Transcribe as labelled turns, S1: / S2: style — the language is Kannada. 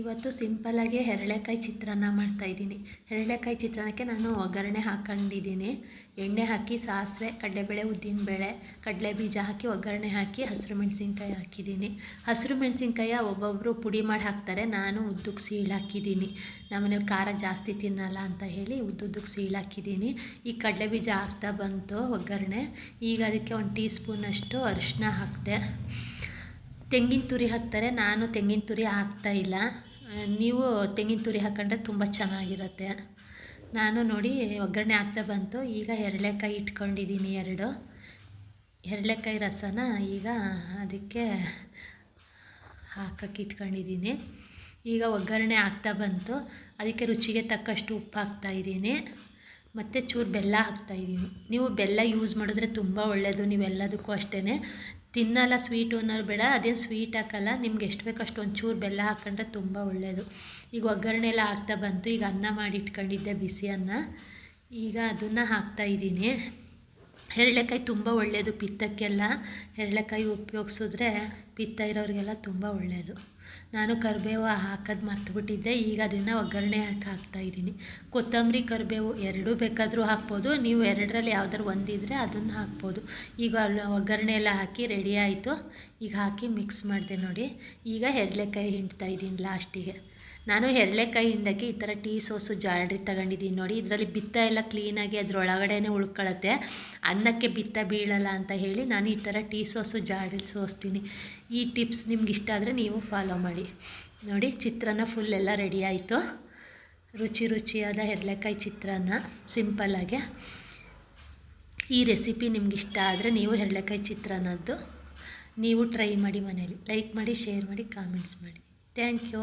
S1: ಇವತ್ತು ಸಿಂಪಲ್ಲಾಗಿ ಹೆರಳೆಕಾಯಿ ಚಿತ್ರಾನ್ನ ಮಾಡ್ತಾಯಿದ್ದೀನಿ ಹೆರಳೆಕಾಯಿ ಚಿತ್ರಾನ್ನಕ್ಕೆ ನಾನು ಒಗ್ಗರಣೆ ಹಾಕೊಂಡಿದ್ದೀನಿ. ಎಣ್ಣೆ ಹಾಕಿ, ಸಾಸಿವೆ, ಕಡಲೆಬೇಳೆ, ಉದ್ದಿನಬೇಳೆ ಕಡಲೆ ಬೀಜ ಹಾಕಿ, ಒಗ್ಗರಣೆ ಹಾಕಿ ಹಸಿರು ಮೆಣಸಿನ್ಕಾಯಿ ಹಾಕಿದ್ದೀನಿ. ಹಸಿರು ಮೆಣಸಿನ್ಕಾಯ ಒಬ್ಬೊಬ್ಬರು ಪುಡಿ ಮಾಡಿ ಹಾಕ್ತಾರೆ. ನಾನು ಉದ್ದಕ್ಕೆ ಸೀಳು ಹಾಕಿದ್ದೀನಿ. ನಮ್ಮನೇಲಿ ಖಾರ ಜಾಸ್ತಿ ತಿನ್ನಲ್ಲ ಅಂತ ಹೇಳಿ ಉದ್ದುದ್ದಕ್ಕೆ ಸೀಳು ಹಾಕಿದ್ದೀನಿ. ಈ ಕಡಲೆ ಬೀಜ ಹಾಕ್ತಾ ಬಂತು ಒಗ್ಗರಣೆ. ಈಗ ಅದಕ್ಕೆ ಒಂದು ಟೀ ಸ್ಪೂನಷ್ಟು ಅರಿಶಿನ ಹಾಕಿದೆ. ತೆಂಗಿನ ತುರಿ ಹಾಕ್ತಾರೆ. ನಾನು ತೆಂಗಿನ ತುರಿ ಹಾಕ್ತಾ ಇಲ್ಲ. ನೀವು ತೆಂಗಿನ ತುರಿ ಹಾಕೊಂಡ್ರೆ ತುಂಬ ಚೆನ್ನಾಗಿರುತ್ತೆ. ನಾನು ನೋಡಿ ಒಗ್ಗರಣೆ ಹಾಕ್ತಾ ಬಂತು. ಈಗ ಎರಳೆಕಾಯಿ ಇಟ್ಕೊಂಡಿದ್ದೀನಿ ಎರಡು. ಎರಳೆಕಾಯಿ ರಸನ ಈಗ ಅದಕ್ಕೆ ಹಾಕಕ್ಕೆ ಇಟ್ಕೊಂಡಿದ್ದೀನಿ. ಈಗ ಒಗ್ಗರಣೆ ಆಗ್ತಾ ಬಂತು. ಅದಕ್ಕೆ ರುಚಿಗೆ ತಕ್ಕಷ್ಟು ಉಪ್ಪು ಹಾಕ್ತಾಯಿದ್ದೀನಿ ಮತ್ತು ಚೂರು ಬೆಲ್ಲ ಹಾಕ್ತಾಯಿದ್ದೀನಿ ನೀವು ಬೆಲ್ಲ ಯೂಸ್ ಮಾಡಿದ್ರೆ ತುಂಬ ಒಳ್ಳೆಯದು ನೀವೆಲ್ಲದಕ್ಕೂ ಅಷ್ಟೇ ತಿನ್ನಲ್ಲ ಸ್ವೀಟು ಅನ್ನೋರು ಬೇಡ, ಅದೇನು ಸ್ವೀಟ್ ಹಾಕಲ್ಲ, ನಿಮ್ಗೆ ಎಷ್ಟು ಬೇಕೋ ಅಷ್ಟು ಒಂಚೂರು ಬೆಲ್ಲ ಹಾಕ್ಕೊಂಡ್ರೆ ತುಂಬ ಒಳ್ಳೆಯದು ಈಗ ಒಗ್ಗರಣೆ ಎಲ್ಲ ಆಗ್ತಾ ಬಂತು, ಈಗ ಅನ್ನ ಮಾಡಿ ಇಟ್ಕೊಂಡಿದ್ದೆ ಬಿಸಿ ಅನ್ನ. ಈಗ ಅದನ್ನು ಹಾಕ್ತಾಯಿದ್ದೀನಿ ಹೆರಳೆಕಾಯಿ ತುಂಬ ಒಳ್ಳೆಯದು ಪಿತ್ತಕ್ಕೆಲ್ಲ. ಹೆರಳೆಕಾಯಿ ಉಪಯೋಗಿಸಿದ್ರೆ ಪಿತ್ತ ಇರೋರಿಗೆಲ್ಲ ತುಂಬ ಒಳ್ಳೆಯದು. ನಾನು ಕರಿಬೇವು ಹಾಕೋದು ಮರ್ತುಬಿಟ್ಟಿದ್ದೆ. ಈಗ ಅದನ್ನು ಒಗ್ಗರಣೆ ಹಾಕಿ ಹಾಕ್ತಾಯಿದ್ದೀನಿ ಕೊತ್ತಂಬರಿ, ಕರಿಬೇವು ಎರಡೂ ಬೇಕಾದರೂ ಹಾಕ್ಬೋದು. ನೀವು ಎರಡರಲ್ಲಿ ಯಾವ್ದಾರು ಒಂದಿದ್ರೆ ಅದನ್ನು ಹಾಕ್ಬೋದು. ಈಗ ಒಗ್ಗರಣೆ ಎಲ್ಲ ಹಾಕಿ ರೆಡಿ ಆಯಿತು. ಈಗ ಹಾಕಿ ಮಿಕ್ಸ್ ಮಾಡಿದೆ ನೋಡಿ. ಈಗ ಹೆರಳೆಕಾಯಿ ಹಿಂಡ್ತಾ ಇದ್ದೀನಿ ಲಾಸ್ಟಿಗೆ ನಾನು ಹಿಂಡಕ್ಕೆ ಈ ಥರ ಟೀ ಸೋಸು ಜಾಳ್ರಿ ತಗೊಂಡಿದ್ದೀನಿ ನೋಡಿ. ಇದರಲ್ಲಿ ಬಿತ್ತ ಎಲ್ಲ ಕ್ಲೀನಾಗಿ ಅದರೊಳಗಡೆ ಉಳ್ಕೊಳತ್ತೆ. ಅನ್ನಕ್ಕೆ ಬಿತ್ತ ಬೀಳಲ್ಲ ಅಂತ ಹೇಳಿ ನಾನು ಈ ಥರ ಟೀ ಸೋಸು ಜಾಳ್ರಿ ಸೋಸ್ತೀನಿ. ಈ ಟಿಪ್ಸ್ ನಿಮ್ಗೆ ಇಷ್ಟ ಆದರೆ ನೀವು ಫಾಲೋ ಮಾಡಿ. ನೋಡಿ, ಚಿತ್ರಾನ್ನ ಫುಲ್ ಎಲ್ಲ ರೆಡಿ ಆಯಿತು. ರುಚಿ ರುಚಿಯಾದ ಹೆರಳೆಕಾಯಿ ಚಿತ್ರಾನ್ನ ಸಿಂಪಲ್ಲಾಗೆ ಈ ರೆಸಿಪಿ ನಿಮ್ಗೆ ಇಷ್ಟ ಆದರೆ ನೀವು ಹೆರಳೆಕಾಯಿ ಚಿತ್ರಾನ್ನದ್ದು ನೀವು ಟ್ರೈ ಮಾಡಿ ಮನೇಲಿ. ಲೈಕ್ ಮಾಡಿ ಶೇರ್ ಮಾಡಿ ಕಾಮೆಂಟ್ಸ್ ಮಾಡಿ. Thank you